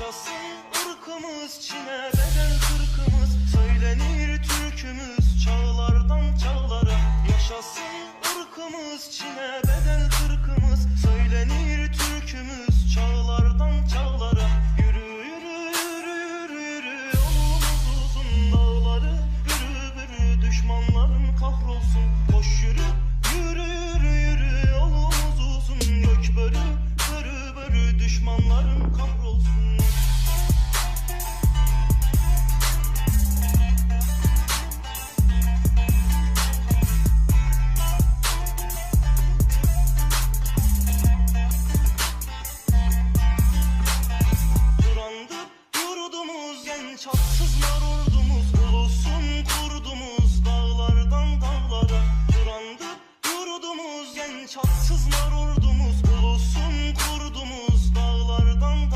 Yaşasın ırkımız Çin'e bedel kırkımız. Söylenir türkümüz çağlardan çağlara. Yaşasın ırkımız Çin'e bedel kırkımız. Söylenir türkümüz çağlardan çağlara. Yürü yürü yürü yürü yürü. Yolumuz uzun dağları Bürü bürü düşmanların kahrolsun. Koş yürü yürü yürü yürü. Yolumuz uzun Gök börü börü börü düşmanların kahrolsun çatsız nar ordumuz Ulusun kurdumuz dağlardan dağlara Durandı yurdumuz. Genç atsız nar